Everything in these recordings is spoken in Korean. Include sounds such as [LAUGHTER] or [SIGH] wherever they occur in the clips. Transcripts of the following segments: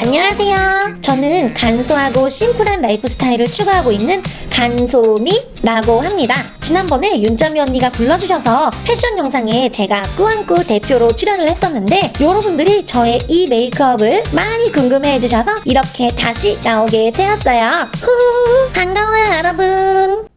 안녕하세요. 저는 간소하고 심플한 라이프 스타일을 추구하고 있는 간소미라고 합니다. 지난번에 윤짜미 언니가 불러주셔서 패션 영상에 제가 꾸안꾸 대표로 출연을 했었는데 여러분들이 저의 이 메이크업을 많이 궁금해 해주셔서 이렇게 다시 나오게 되었어요. 반가워요 여러분.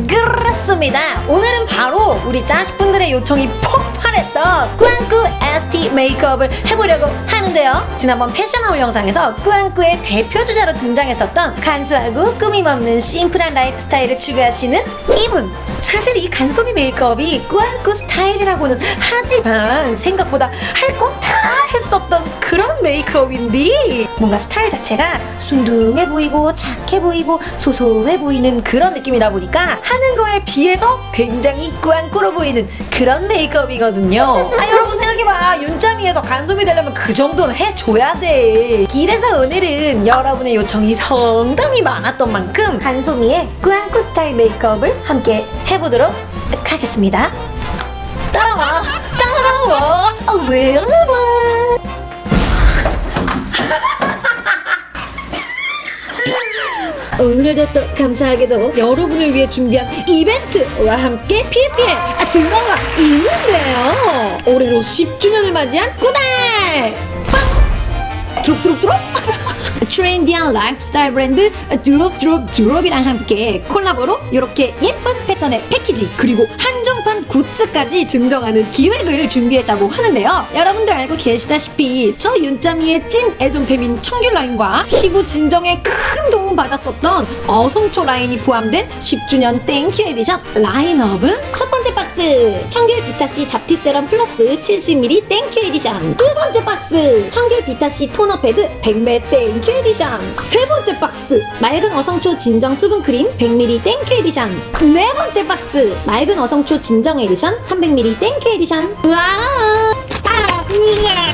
그렇습니다. 오늘은 바로 우리 짜식분들의 요청이 폭발했던 꾸안꾸 ST 메이크업을 해보려고 하는데요. 지난번 패션하울 영상에서 꾸안꾸의 대표 주자로 등장했었던 간소하고 꾸밈 없는 심플한 라이프 스타일을 추구하시는 이분. 사실 이 간소미 메이크업이 꾸안꾸 스타일이라고는 하지만 생각보다 할 거 다 했었던 그런 메이크업인데 뭔가 스타일 자체가 순둥해 보이고 착해 보이고 소소해 보이는 그런 느낌이다 보니까 하는 거에 비해서 굉장히 꾸안꾸로 보이는 그런 메이크업이거든요. 아 여러분 생각해봐 윤짜미에서 간소미 되려면 그 정도는 해줘야 돼. 길에서 오늘은 여러분의 요청이 상당히 많았던 만큼 간소미의 꾸안꾸 스타일 메이크업을 함께 해 보도록 하겠습니다. 따라와 따라와 아, 왜 따라와 [LAUGHS] 오늘도 또 감사하게도 여러분을 위해 준비한 이벤트와 함께 PF에 들어가 있는데요. 올해로 10주년을 맞이한 꾸달! 빵! 드롭드롭드롭! [LAUGHS] 트렌디한 라이프스타일 브랜드 드롭 드롭 드롭이랑 함께 콜라보로 이렇게 예쁜 패턴의 패키지 그리고 한정판 굿즈까지 증정하는 기획을 준비했다고 하는데요. 여러분들 알고 계시다시피 저 윤짜미의 찐 애정템인 청귤 라인과 피부 진정에 큰 도움 받았었던 어송초 라인이 포함된 10주년 땡큐 에디션 라인업은 첫 번째 박스. 청귤 비타C 잡티 세럼 플러스 70ml 땡큐 에디션. 두 번째 박스. 청귤 비타C 토너 패드 100ml 땡큐 에디션. 세 번째 박스. 맑은 어성초 진정 수분 크림 100ml 땡큐 에디션. 네 번째 박스. 맑은 어성초 진정 에디션 300ml 땡큐 에디션. 와! 아, 우와.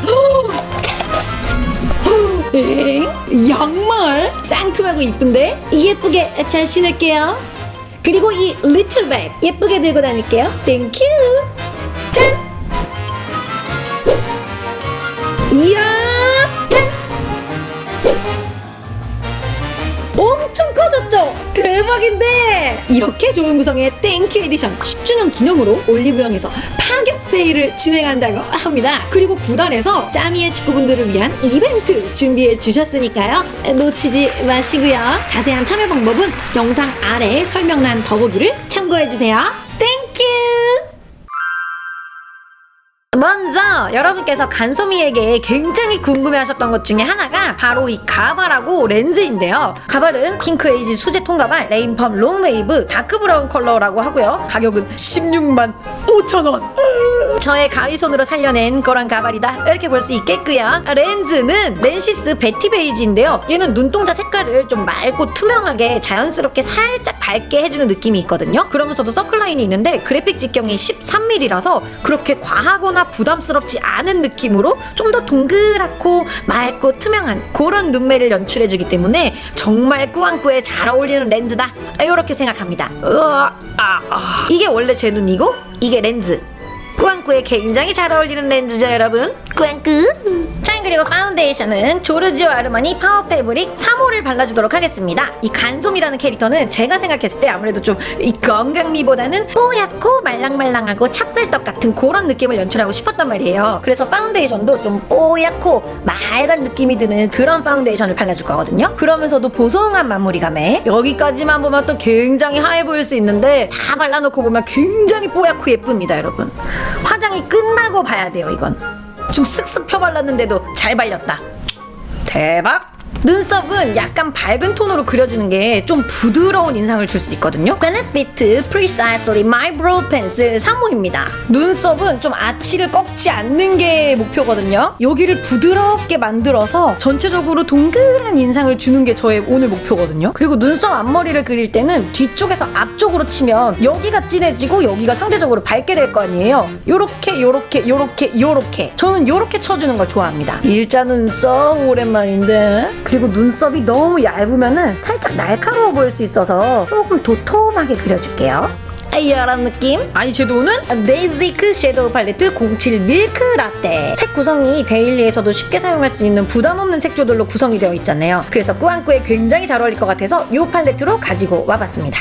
엥? 양말? 상큼하고 이쁜데? 예쁘게 잘 신을게요. 그리고 이 리틀백 예쁘게 들고 다닐게요. 땡큐. 짠. 이야. 커졌죠? 대박인데! 이렇게 좋은 구성의 땡큐 에디션 10주년 기념으로 올리브영에서 파격 세일을 진행한다고 합니다. 그리고 구단에서 짜미의 식구분들을 위한 이벤트 준비해 주셨으니까요. 놓치지 마시고요. 자세한 참여 방법은 영상 아래 설명란 더보기를 참고해 주세요. 먼저 여러분께서 간소미에게 굉장히 궁금해하셨던 것 중에 하나가 바로 이 가발하고 렌즈인데요. 가발은 핑크에이지 수제 통가발 레인펌 롱웨이브 다크 브라운 컬러라고 하고요. 가격은 16만 5천 원. 저의 가위손으로 살려낸 그런 가발이다 이렇게 볼 수 있겠고요. 렌즈는 렌시스 베티 베이지인데요. 얘는 눈동자 색깔을 좀 맑고 투명하게 자연스럽게 살짝 밝게 해주는 느낌이 있거든요. 그러면서도 서클라인이 있는데 그래픽 직경이 13mm라서 그렇게 과하거나 부담스럽지 않은 느낌으로 좀 더 동그랗고 맑고 투명한 그런 눈매를 연출해주기 때문에 정말 꾸안꾸에 잘 어울리는 렌즈다 이렇게 생각합니다. 으아, 아, 아. 이게 원래 제 눈이고 이게 렌즈. 꾸안꾸에 굉장히 잘 어울리는 렌즈죠 여러분? 꾸안꾸. 자 그리고 파운데이션은 조르지오 아르마니 파워 패브릭 3호를 발라주도록 하겠습니다. 이 간솜이라는 캐릭터는 제가 생각했을 때 아무래도 좀 이 건강미보다는 뽀얗고 말랑말랑하고 찹쌀떡 같은 그런 느낌을 연출하고 싶었단 말이에요. 그래서 파운데이션도 좀 뽀얗고 맑은 느낌이 드는 그런 파운데이션을 발라줄 거거든요. 그러면서도 보송한 마무리감에 여기까지만 보면 또 굉장히 하얘 보일 수 있는데 다 발라놓고 보면 굉장히 뽀얗고 예쁩니다 여러분. 화장이 끝나고 봐야 돼요 이건 좀 슥슥 펴발랐는데도 잘 발렸다. 대박 눈썹은 약간 밝은 톤으로 그려주는 게 좀 부드러운 인상을 줄 수 있거든요. Benefit Precisely My Brow Pencil 3호입니다. 눈썹은 좀 아치를 꺾지 않는 게 목표거든요. 여기를 부드럽게 만들어서 전체적으로 동그란 인상을 주는 게 저의 오늘 목표거든요. 그리고 눈썹 앞머리를 그릴 때는 뒤쪽에서 앞쪽으로 치면 여기가 진해지고 여기가 상대적으로 밝게 될 거 아니에요. 요렇게 요렇게 요렇게 요렇게 저는 요렇게 쳐주는 걸 좋아합니다. 일자 눈썹 오랜만인데 그리고 눈썹이 너무 얇으면은 살짝 날카로워 보일 수 있어서 조금 도톰하게 그려줄게요. 이런 느낌? 아이섀도우는? 베이직 섀도우 팔레트 07 밀크 라떼 색 구성이 데일리에서도 쉽게 사용할 수 있는 부담 없는 색조들로 구성이 되어 있잖아요. 그래서 꾸안꾸에 굉장히 잘 어울릴 것 같아서 이 팔레트로 가지고 와봤습니다.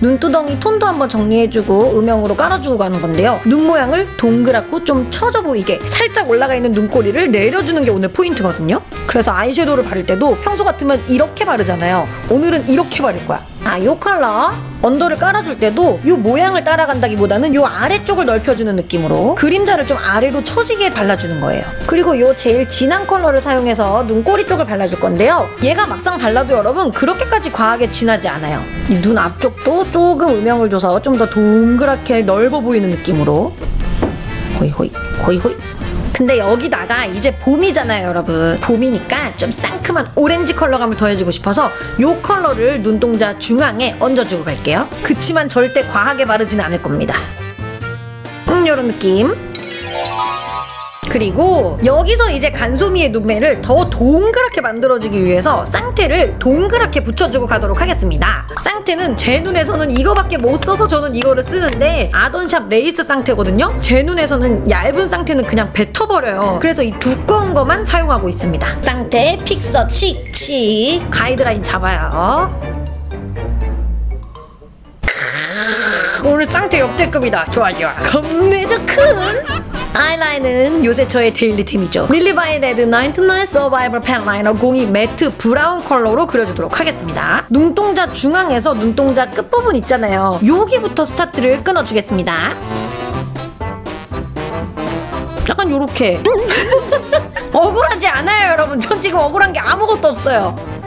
눈두덩이 톤도 한번 정리해주고 음영으로 깔아주고 가는 건데요 눈 모양을 동그랗고 좀 처져 보이게 살짝 올라가 있는 눈꼬리를 내려주는 게 오늘 포인트거든요 그래서 아이섀도우를 바를 때도 평소 같으면 이렇게 바르잖아요 오늘은 이렇게 바를 거야 아, 요 컬러 언더를 깔아줄 때도 요 모양을 따라간다기보다는 요 아래쪽을 넓혀주는 느낌으로 그림자를 좀 아래로 처지게 발라주는 거예요. 그리고 요 제일 진한 컬러를 사용해서 눈꼬리 쪽을 발라줄 건데요. 얘가 막상 발라도 여러분 그렇게까지 과하게 진하지 않아요. 이 눈 앞쪽도 조금 음영을 줘서 좀 더 동그랗게 넓어 보이는 느낌으로 호이 호이 호이 호이 근데 여기다가 이제 봄이잖아요 여러분. 봄이니까 좀 상큼한 오렌지 컬러감을 더해주고 싶어서 요 컬러를 눈동자 중앙에 얹어주고 갈게요. 그치만 절대 과하게 바르진 않을 겁니다. 음 요런 느낌 그리고 여기서 이제 간소미의 눈매를 더 동그랗게 만들어주기 위해서 쌍태를 동그랗게 붙여주고 가도록 하겠습니다. 쌍태는 제 눈에서는 이거밖에 못 써서 저는 이거를 쓰는데 아던샵 레이스 쌍태거든요. 제 눈에서는 얇은 쌍태는 그냥 뱉어버려요. 그래서 이 두꺼운 거만 사용하고 있습니다. 쌍태 픽서 칙칙 가이드라인 잡아요. 오늘 쌍태 역대급이다. 좋아 좋아. 겁내죠 큰. 아이라인은 요새 저의 데일리템이죠. 릴리바이 레드 99 서바이벌 펜 라이너 02 매트 브라운 컬러로 그려주도록 하겠습니다. 눈동자 중앙에서 눈동자 끝부분 있잖아요. 여기부터 스타트를 끊어주겠습니다. 약간 요렇게. [LAUGHS] 억울하지 않아요, 여러분. 전 지금 억울한 게 아무것도 없어요.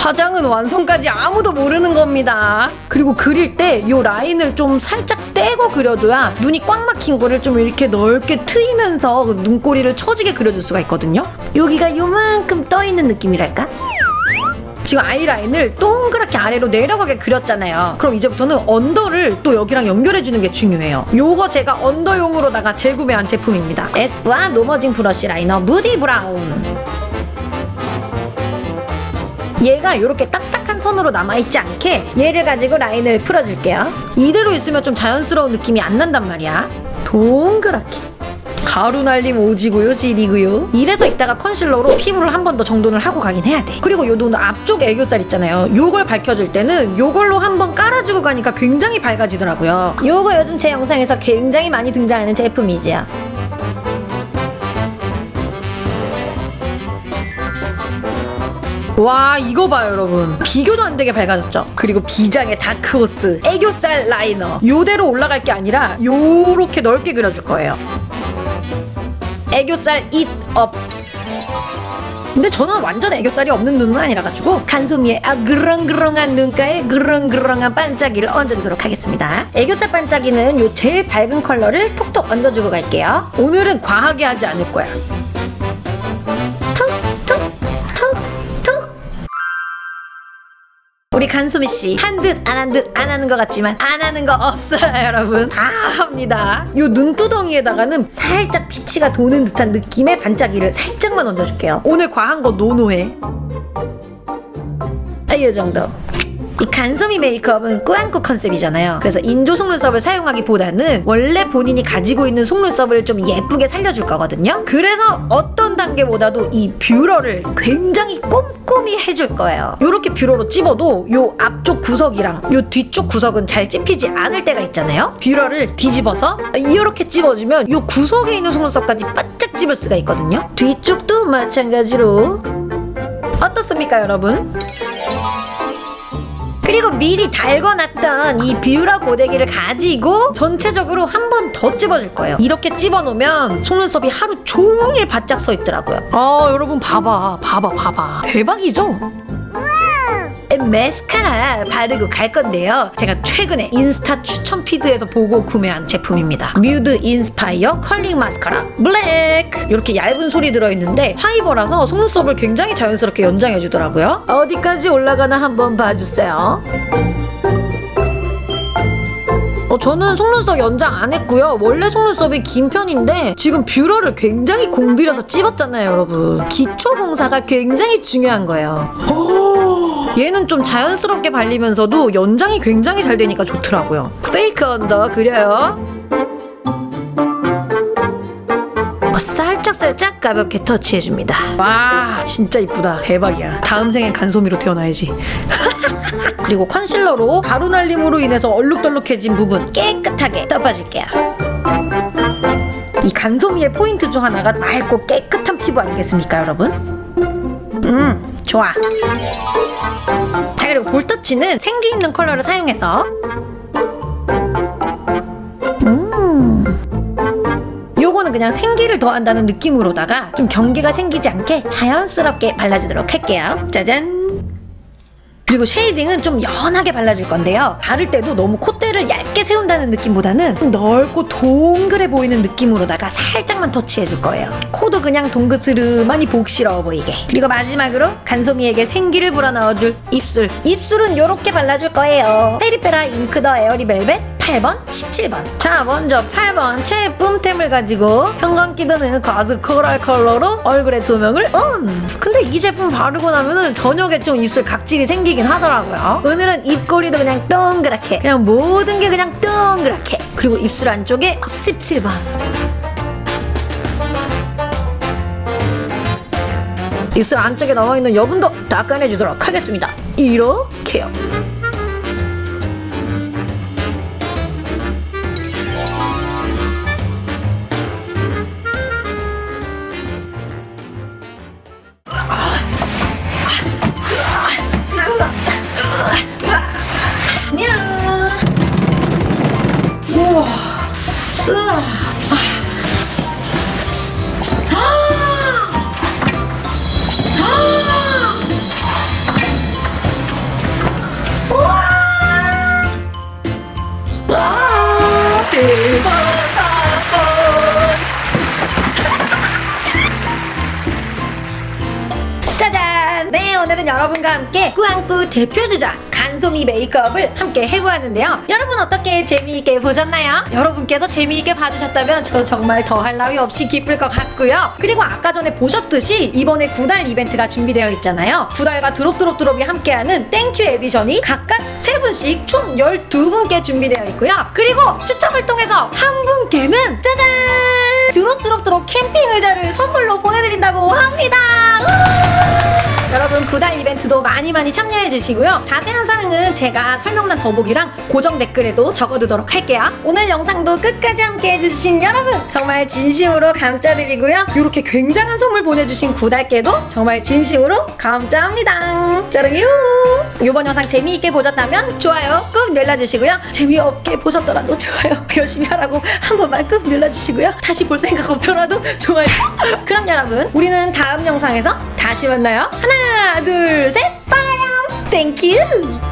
화장은 완성까지 아무도 모르는 겁니다. 그리고 그릴 때이 라인을 좀 살짝 떼고 그려줘야 눈이 꽉 막힌 거를 좀 이렇게 넓게 트이면서 그 눈꼬리를 처지게 그려줄 수가 있거든요. 여기가 요만큼 떠 있는 느낌이랄까? 지금 아이라인을 동그랗게 아래로 내려가게 그렸잖아요. 그럼 이제부터는 언더를 또 여기랑 연결해주는 게 중요해요. 요거 제가 언더용으로다가 재구매한 제품입니다. 에스쁘아 노머진 브러쉬 라이너 무디 브라운. 얘가 이렇게 딱딱한 선으로 남아있지 않게 얘를 가지고 라인을 풀어줄게요. 이대로 있으면 좀 자연스러운 느낌이 안 난단 말이야. 동그랗게. 가루 날림 오지고요, 지리고요. 이래서 이따가 컨실러로 피부를 한 번 더 정돈을 하고 가긴 해야 돼. 그리고 요 눈 앞쪽 애교살 있잖아요. 요걸 밝혀줄 때는 요걸로 한 번 깔아주고 가니까 굉장히 밝아지더라고요. 요거 요즘 제 영상에서 굉장히 많이 등장하는 제품이지요. 와 이거 봐요 여러분. 비교도 안 되게 밝아졌죠? 그리고 비장의 다크호스 애교살 라이너. 요대로 올라갈 게 아니라 요렇게 넓게 그려줄 거예요. 애교살 잇업 근데 저는 완전 애교살이 없는 눈은 아니라가지고 간소미의 아 그렁그렁한 눈가에 그렁그렁한 반짝이를 얹어주도록 하겠습니다. 애교살 반짝이는 요 제일 밝은 컬러를 톡톡 얹어주고 갈게요. 오늘은 과하게 하지 않을 거야 우리 간소미 씨 한 듯 안 한 듯 안 하는 것 같지만 안 하는 거 없어요 [LAUGHS] 여러분. 다 합니다. 요 눈두덩이에다가는 살짝 피치가 도는 듯한 느낌의 반짝이를 살짝만 얹어줄게요. 오늘 과한 거 노노해. 아, 이 정도 이 간소미 메이크업은 꾸안꾸 컨셉이잖아요. 그래서 인조 속눈썹을 사용하기보다는 원래 본인이 가지고 있는 속눈썹을 좀 예쁘게 살려줄 거거든요. 그래서 어떤 단계보다도 이 뷰러를 굉장히 꼼꼼히 해줄 거예요. 이렇게 뷰러로 찝어도 요 앞쪽 구석이랑 요 뒤쪽 구석은 잘 찝히지 않을 때가 있잖아요. 뷰러를 뒤집어서 이렇게 찝어주면 요 구석에 있는 속눈썹까지 바짝 찝을 수가 있거든요. 뒤쪽도 마찬가지로 어떻습니까, 여러분? 그리고 미리 달궈놨던 이 뷰러 고데기를 가지고 전체적으로 한 번 더 찝어줄 거예요. 이렇게 찝어놓으면 속눈썹이 하루 종일 바짝 서 있더라고요. 아 여러분 봐봐 봐봐 봐봐 대박이죠? 메스카라 바르고 갈 건데요. 제가 최근에 인스타 추천 피드에서 보고 구매한 제품입니다. 뮤드 인스파이어 컬링 마스카라 블랙 이렇게 얇은 솔이 들어있는데 파이버라서 속눈썹을 굉장히 자연스럽게 연장해 주더라고요. 어디까지 올라가나 한번 봐주세요. 어, 저는 속눈썹 연장 안 했고요. 원래 속눈썹이 긴 편인데 지금 뷰러를 굉장히 공들여서 찝었잖아요, 여러분. 기초 봉사가 굉장히 중요한 거예요. 얘는 좀 자연스럽게 발리면서도 연장이 굉장히 잘 되니까 좋더라고요. 페이크 언더 그려요. 어, 살짝 살짝 가볍게 터치해줍니다. 와 진짜 이쁘다 대박이야. 다음 생엔 간소미로 태어나야지. [LAUGHS] 그리고 컨실러로 가루 날림으로 인해서 얼룩덜룩해진 부분 깨끗하게 덮어줄게요. 이 간소미의 포인트 중 하나가 맑고 깨끗한 피부 아니겠습니까, 여러분? 음, 좋아. 자, 그리고 볼터치는 생기 있는 컬러를 사용해서 음. 요거는 그냥 생기를 더한다는 느낌으로다가 좀 경계가 생기지 않게 자연스럽게 발라주도록 할게요. 짜잔. 그리고 쉐이딩은 좀 연하게 발라줄 건데요. 바를 때도 너무 콧대를 얇게 세운다는 느낌보다는 좀 넓고 동그래 보이는 느낌으로다가 살짝만 터치해줄 거예요. 코도 그냥 동그스름하니 복시러워 보이게. 그리고 마지막으로 간소미에게 생기를 불어넣어줄 입술. 입술은 이렇게 발라줄 거예요. 페리페라 잉크 더 에어리 벨벳 8번, 17번. 자, 먼저 8번 최예쁨템을 가지고 형광기 드는 가스 코랄 컬러로 얼굴에 조명을 온! 근데 이 제품 바르고 나면은 저녁에 좀 입술 각질이 생기긴 하더라고요. 오늘은 입꼬리도 그냥 동그랗게, 그냥 모든 게 그냥 동그랗게. 그리고 입술 안쪽에 17번. 입술 안쪽에 남아있는 여분도 닦아내주도록 하겠습니다. 이렇게요. 오늘은 여러분과 함께 꾸안꾸 대표주자 간소미 메이크업을 함께 해보았는데요. 여러분 어떻게 재미있게 보셨나요? 여러분께서 재미있게 봐주셨다면 저 정말 더할 나위 없이 기쁠 것 같고요. 그리고 아까 전에 보셨듯이 이번에 구달 이벤트가 준비되어 있잖아요. 구달과 드롭드롭드롭이 함께하는 땡큐 에디션이 각각 3분씩 총 12분께 준비되어 있고요. 그리고 추첨을 통해서 한 분께는 짜잔! 드롭드롭드롭 캠핑 의자를 선물로 보내드린다고 합니다. 여러분 구달 이벤트도 많이 많이 참여해 주시고요. 자세한 사항은 제가 설명란 더보기랑 고정 댓글에도 적어두도록 할게요. 오늘 영상도 끝까지 함께 해주신 여러분 정말 진심으로 감사드리고요. 이렇게 굉장한 선물 보내주신 구달께도 정말 진심으로 감사합니다. 짜릉유! 이번 영상 재미있게 보셨다면 좋아요 꾹 눌러주시고요. 재미없게 보셨더라도 좋아요 [LAUGHS] 열심히 하라고 한 번만 꾹 눌러주시고요. 다시 볼 생각 없더라도 좋아요. [LAUGHS] 그럼 여러분 우리는 다음 영상에서 다시 만나요. 하나 둘 셋 빠람 땡큐